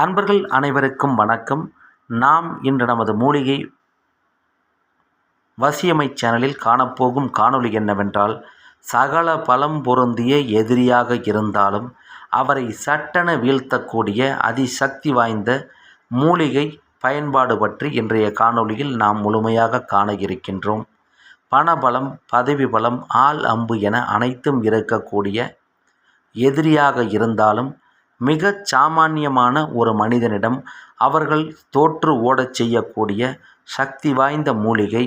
அன்பர்கள் அனைவருக்கும் வணக்கம். நாம் இன்று நமது மூலிகை வசியமை சேனலில் காணப்போகும் காணொளி என்னவென்றால் சகல பலம் பொருந்திய எதிரியாக இருந்தாலும் அவரை சட்டென வீழ்த்தக்கூடிய அதிசக்தி வாய்ந்த மூலிகை பயன்பாடு பற்றி இன்றைய காணொளியில் நாம் முழுமையாக காண இருக்கின்றோம். பணபலம் பதவி பலம் ஆள் அம்பு என அனைத்தும் இருக்கக்கூடிய எதிரியாக இருந்தாலும் மிகச் சாமானியமான ஒரு மனிதனிடம் அவர்கள் தோற்று ஓடச் செய்யக்கூடிய சக்தி வாய்ந்த மூலிகை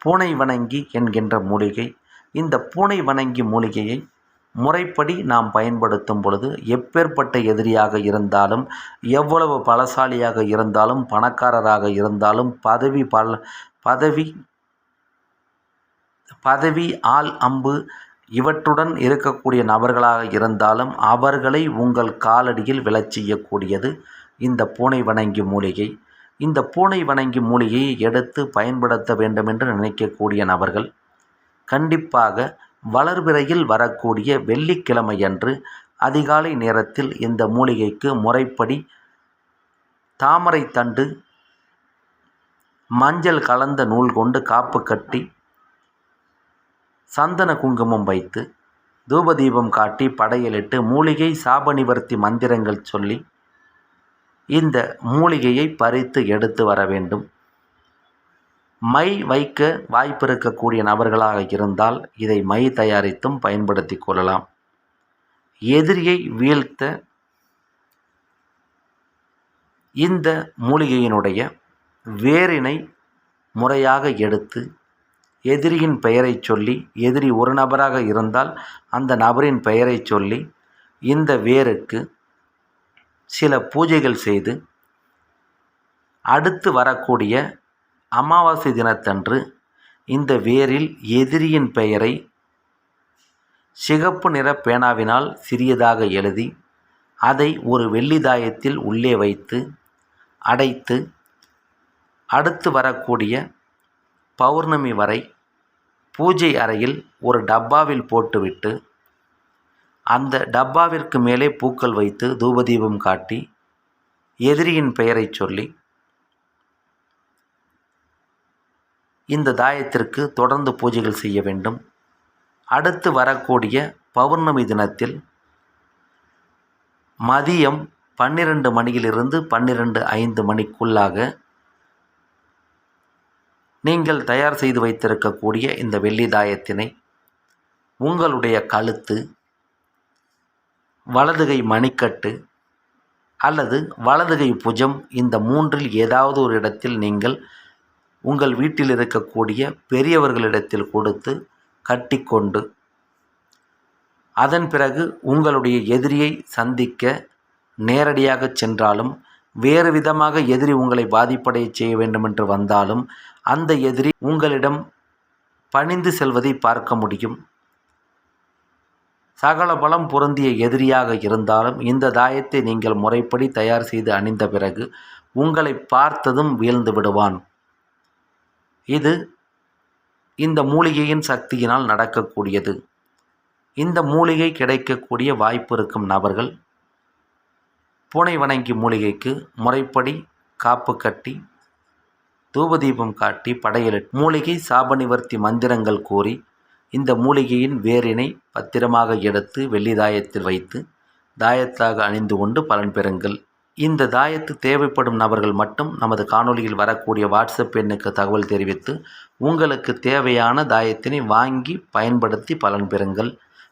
பூனை வணங்கி என்கின்ற மூலிகை. இந்த பூனை வணங்கி மூலிகையை முறைப்படி நாம் பயன்படுத்தும் பொழுது எப்பேற்பட்ட எதிரியாக இருந்தாலும் எவ்வளவு பலசாலியாக இருந்தாலும் பணக்காரராக இருந்தாலும் பதவி பல பதவி பதவி ஆள் அம்பு இவற்றுடன் இருக்கக்கூடிய நபர்களாக இருந்தாலும் அவர்களை உங்கள் காலடியில் விழச் செய்யக்கூடியது இந்த பூனை வணங்கி மூலிகை. இந்த பூனை வணங்கி மூலிகையை எடுத்து பயன்படுத்த வேண்டும் என்று நினைக்கக்கூடிய நபர்கள் கண்டிப்பாக வளர்பிறையில் வரக்கூடிய வெள்ளிக்கிழமையன்று அதிகாலை நேரத்தில் இந்த மூலிகைக்கு முறைப்படி தாமரை தண்டு மஞ்சள் கலந்த நூல் கொண்டு காப்பு கட்டி சந்தன குங்குமம் வைத்து தூபதீபம் காட்டி படையலிட்டு மூலிகை சாப நிவர்த்தி மந்திரங்கள் சொல்லி இந்த மூலிகையை பறித்து எடுத்து வர வேண்டும். மை வைக்க வாய்ப்பிருக்கக்கூடிய நபர்களாக இருந்தால் இதை மை தயாரித்தும் பயன்படுத்தி கொள்ளலாம். எதிரியை வீழ்த்த இந்த மூலிகையினுடைய வேரினை முறையாக எடுத்து எதிரியின் பெயரை சொல்லி எதிரி ஒரு நபராக இருந்தால் அந்த நபரின் பெயரை சொல்லி இந்த வேருக்கு சில பூஜைகள் செய்து அடுத்து வரக்கூடிய அமாவாசை தினத்தன்று இந்த வேரில் எதிரியின் பெயரை சிகப்பு நிற பேனாவினால் சிறியதாக எழுதி அதை ஒரு வெள்ளி தாயத்தில் உள்ளே வைத்து அடைத்து அடுத்து வரக்கூடிய பௌர்ணமி வரை பூஜை அறையில் ஒரு டப்பாவில் போட்டுவிட்டு அந்த டப்பாவிற்கு மேலே பூக்கள் வைத்து தூபதீபம் காட்டி எதிரியின் பெயரை சொல்லி இந்த தாயத்திற்கு தொடர்ந்து பூஜைகள் செய்ய வேண்டும். அடுத்து வரக்கூடிய பௌர்ணமி தினத்தில் மதியம் பன்னிரண்டு மணியிலிருந்து பன்னிரண்டு ஐந்து மணிக்குள்ளாக நீங்கள் தயார் செய்து வைத்திருக்கக்கூடிய இந்த வெள்ளி தாயத்தினை உங்களுடைய கழுத்து வலதுகை மணிக்கட்டு அல்லது வலதுகை புஜம் இந்த மூன்றில் ஏதாவது ஒரு இடத்தில் நீங்கள் உங்கள் வீட்டில் இருக்கக்கூடிய பெரியவர்களிடத்தில் கொடுத்து கட்டிக்கொண்டு அதன் பிறகு உங்களுடைய எதிரியை சந்திக்க நேரடியாக சென்றாலும் வேறு விதமாக எதிரி உங்களை பாதிப்படைய செய்ய வேண்டுமென்று வந்தாலும் அந்த எதிரி உங்களிடம் பணிந்து செல்வதை பார்க்க முடியும். சகல பலம் பொருந்திய எதிரியாக இருந்தாலும் இந்த தாயத்தை நீங்கள் முறைப்படி தயார் செய்து அணிந்த பிறகு உங்களை பார்த்ததும் வீழ்ந்து விடுவான். இது இந்த மூலிகையின் சக்தியினால் நடக்கக்கூடியது. இந்த மூலிகை கிடைக்கக்கூடிய வாய்ப்பு இருக்கும் நபர்கள் பூனை வணங்கி மூலிகைக்கு முறைப்படி காப்பு கட்டி தூபதீபம் காட்டி படையலிட்டு மூலிகை சாப நிவர்த்தி மந்திரங்கள் கூறி இந்த மூலிகையின் வேரினை பத்திரமாக எடுத்து வெள்ளி தாயத்தில் வைத்து தாயத்தாக அணிந்து கொண்டு பலன் பெறுங்கள். இந்த தாயத்து தேவைப்படும் நபர்கள் மட்டும் நமது காணொலியில் வரக்கூடிய வாட்ஸ்அப் எண்ணுக்கு தகவல் தெரிவித்து உங்களுக்கு தேவையான தாயத்தினை வாங்கி பயன்படுத்தி பலன் பெறுங்கள்.